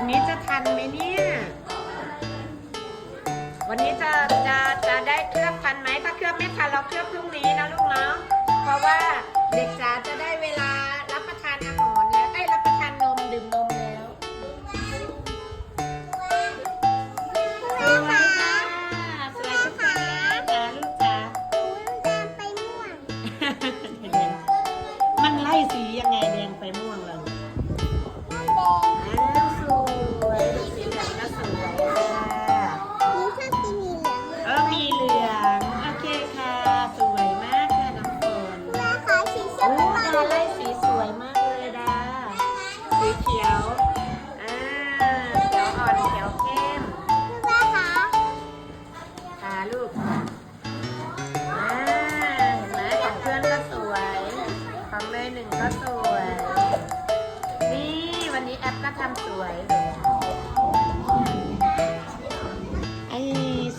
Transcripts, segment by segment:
วันนี้จะทันไหมเนี่ย วันนี้จะจะจะได้เคลือบทันไหมถ้าเคลือบไม่ทันเราเคลือบพรุ่งนี้นะลูกเนาะเพราะว่าเด็กจ๋าจะได้เวลา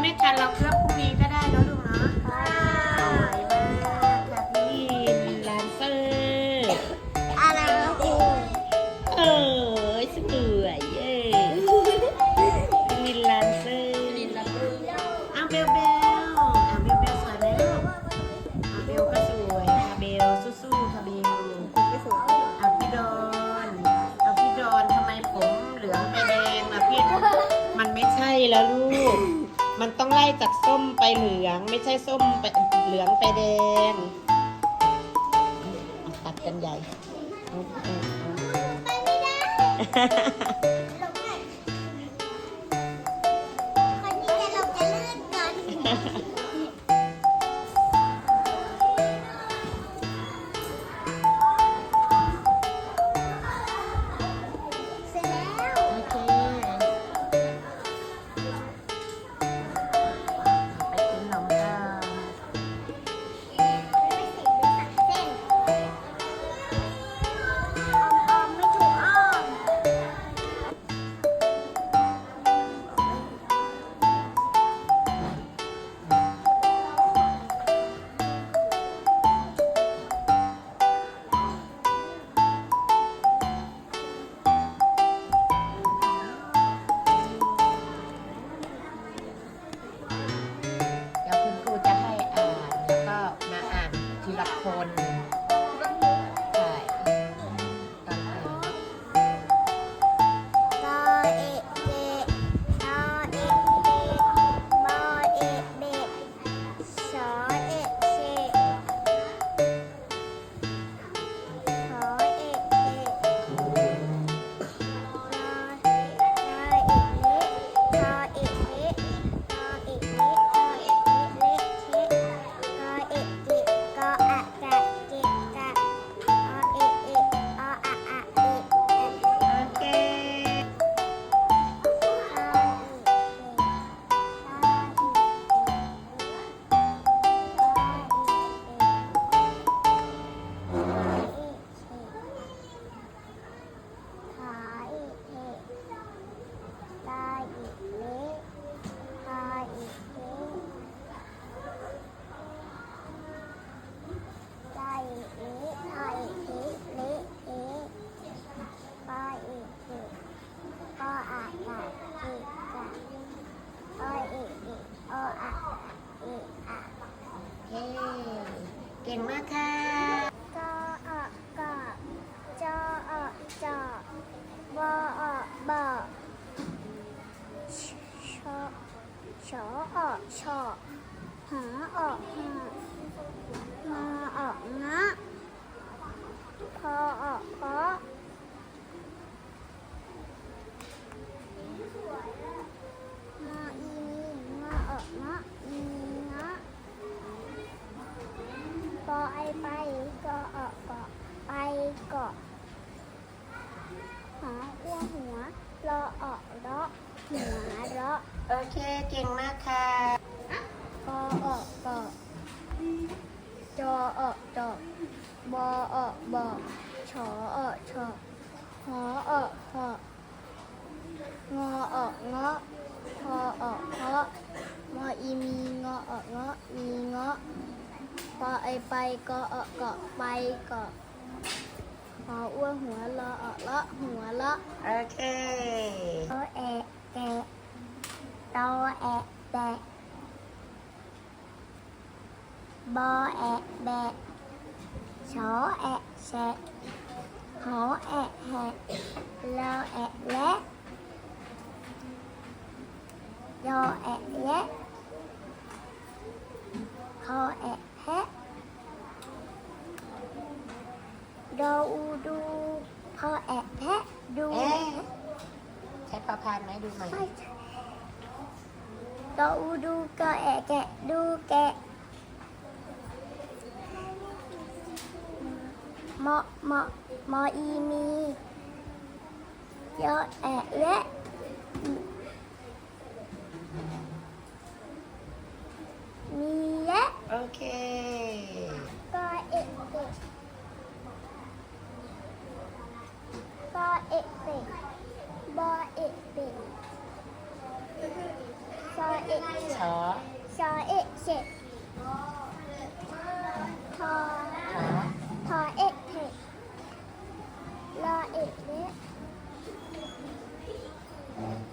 ไม่กันเราเพื่อพรุ่งนี้ก็ได้แล้วลูกเนาะนี่มีแดนเซอร์อะไรนะครูเออสวยเย้มีแดนเซอร์อ้าวเบลเบล ได้จากส้มไปเหลือง ไม่ใช่ส้มไปเหลืองไปแดงตัดกันใหญ่ ไปไม่ได้ ไอไปกอเออกอไปเกาะหออ้วหัวรอเออกเลาะหัวเราะโอเคเก่งมากค่ะกอเออกเกาะจอเออกจอกบอเออกบอกชอเออกชอหอเออกหองอเออกเงาะพอเออกเพาะมออีมีงอเออกเงาะมีเงาะ ปอ ไอไปกอเอะเกาะไปเกาะหออ้วนหัวเลาะเอะเลาะหัวเลาะโอเคโอแอะแกะตอแอะแบะบอแอะแบะชอแอะแฉะหอแอะแหะลอแอะและยอแอะแยะคอแอะแฮะ ดออูดูพอแอะแพะดูเอ๊ะใช้ประพานไหมดูหน่อยไม่ใช่ดออูดูก็แอะแกะดูแกะมอมอมออีมียอแอะและมีและ โอเค ก็เอะเอะก็เอะเอะบอเอะเอะซอเอะเอะ ชอ ซอเอะเอะทอ ขอ ทอเอะเอะรอเอะเละ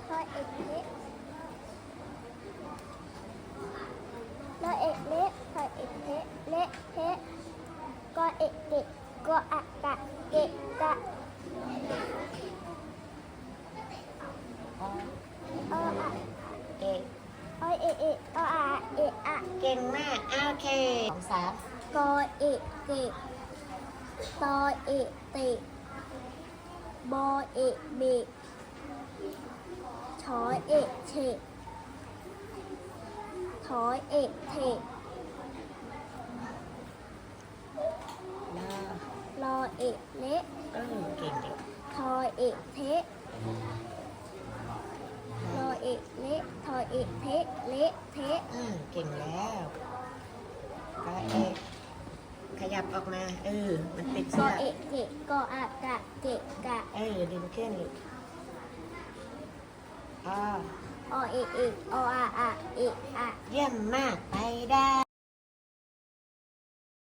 ทอเอะเละรอเอะเละทอเอะเละเละเทะ ก็เอะเกะก็อะกะเกะกะอ๋อเอออะเก่งเออเอะเอะเอออะเอะอะเก่งมากโอเคสองสามกอเอะเกะตอเอะเตะบอเอะเบะชอเอะเฉะถอเอะเทะ แล้ว รอ เอะเละเออเก่งเด็กทอเอะเทะรอเอะเละทอเอะเทะเละเทะอืมเก่งแล้วก็เอะขยับออกมา เออ มันติดกเสื้ออเอะเกะกออากะเกะกะเออดึงขึ้นลูกอ๋ออเอะเอะออาอะเอะอะ เยี่ยมมากไปได้